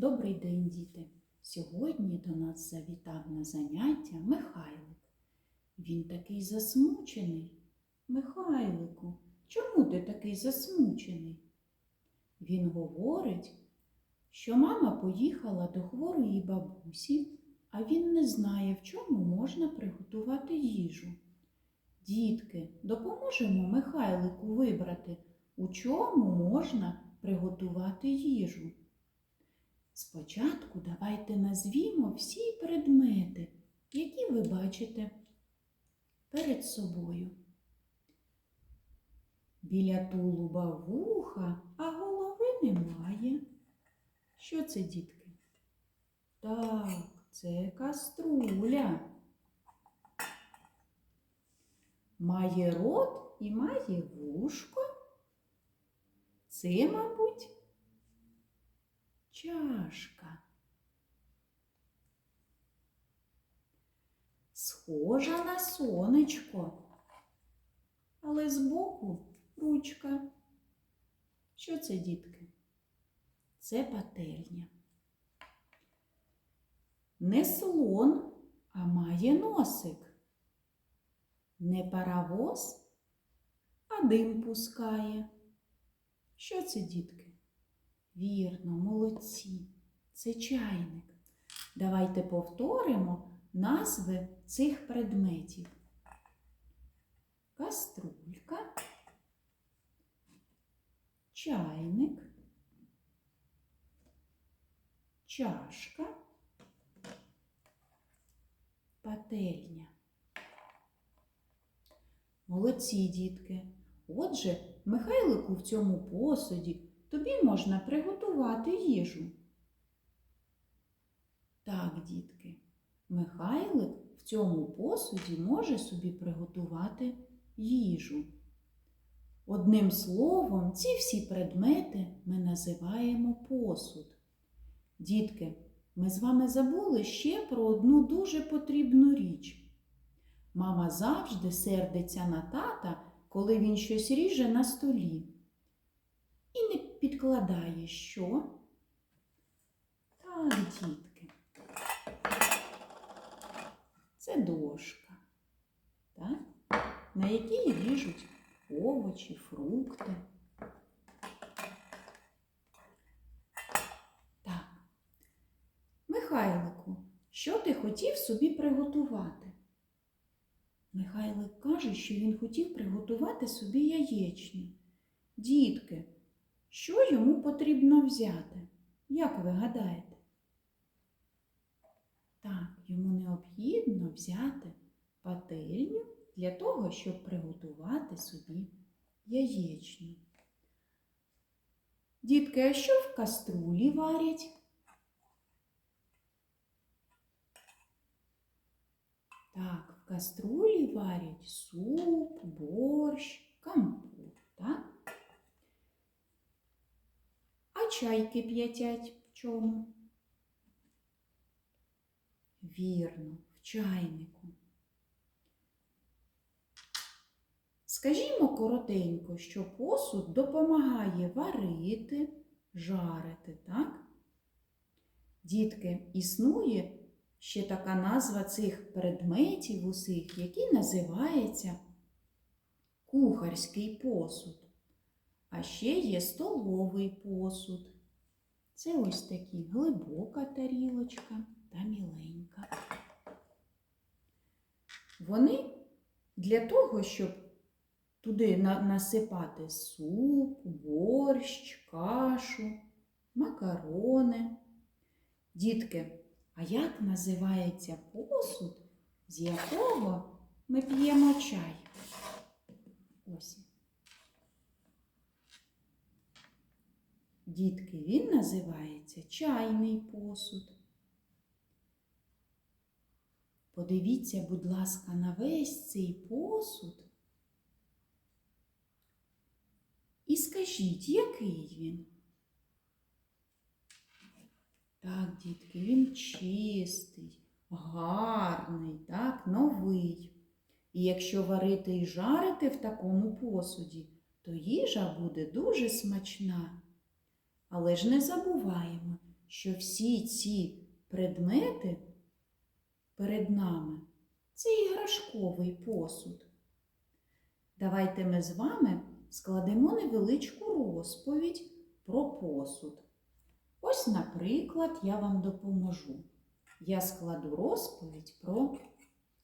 Добрий день, діти! Сьогодні до нас завітав на заняття Михайлик. Він такий засмучений. Михайлику, чому ти такий засмучений? Він говорить, що мама поїхала до хворої бабусі, а він не знає, в чому можна приготувати їжу. Дітки, допоможемо Михайлику вибрати, у чому можна приготувати їжу. Спочатку давайте назвімо всі предмети, які ви бачите перед собою. Біля тулуба вуха, а голови немає. Що це, дітки? Так, це каструля. Має рот і має вушко. Це, мабуть, чашка. Схожа на сонечко, але збоку ручка. Що це, дітки? Це пательня. Не слон, а має носик. Не паровоз, а дим пускає. Що це, дітки? Вірно, молодці. Це чайник. Давайте повторимо назви цих предметів. Каструлька, чайник, чашка, пательня. Молодці, дітки. Отже, Михайлику в цьому посуді тобі можна приготувати їжу. Так, дітки, Михайлик в цьому посуді може собі приготувати їжу. Одним словом, ці всі предмети ми називаємо посуд. Дітки, ми з вами забули ще про одну дуже потрібну річ. Мама завжди сердиться на тата, коли він щось ріже на столі. Підкладає що? Так, дітки. Це дошка, так? на якій ріжуть овочі, фрукти. Так. Михайлику, що ти хотів собі приготувати? Михайлик каже, що він хотів приготувати собі яєчню. Дітки, що йому потрібно взяти? Як ви гадаєте? Так, йому необхідно взяти пательню для того, щоб приготувати собі яєчню. Дітки, а що в каструлі варять? Так, в каструлі варять суп, борщ, компот, так? А чай кип'ятять в чому? Вірно, в чайнику. Скажімо коротенько, що посуд допомагає варити, жарити, так? Дітки, існує ще така назва цих предметів усіх, який називається кухарський посуд. А ще є столовий посуд. Це ось такі глибока тарілочка та міленька. Вони для того, щоб туди насипати суп, борщ, кашу, макарони. Дітки, а як називається посуд, з якого ми п'ємо чай? Ось. Дітки, він називається чайний посуд. Подивіться, будь ласка, на весь цей посуд. І скажіть, який він? Так, дітки, він чистий, гарний, так, новий. І якщо варити і жарити в такому посуді, то їжа буде дуже смачна. Але ж не забуваємо, що всі ці предмети перед нами це іграшковий посуд. Давайте ми з вами складемо невеличку розповідь про посуд. Ось, наприклад, я вам допоможу. Я складу розповідь про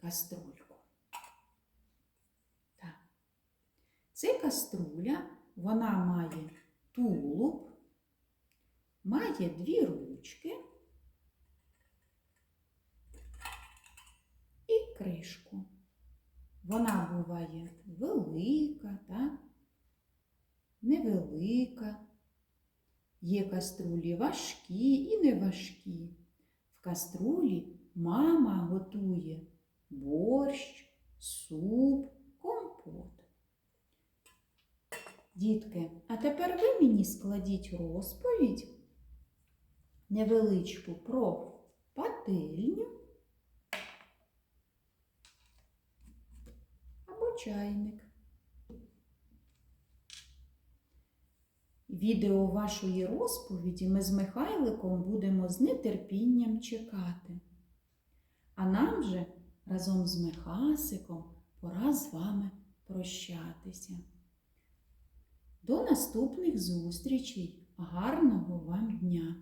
каструльку. Так. Це каструля, вона має тулуб, має дві ручки і кришку. Вона буває велика, так? невелика. Є каструлі важкі і неважкі. В каструлі мама готує борщ, суп, компот. Дітки, а тепер ви мені складіть розповідь невеличку про пательню або чайник. Відео вашої розповіді ми з Михайликом будемо з нетерпінням чекати. А нам же разом з Михасиком пора з вами прощатися. До наступних зустрічей! Гарного вам дня!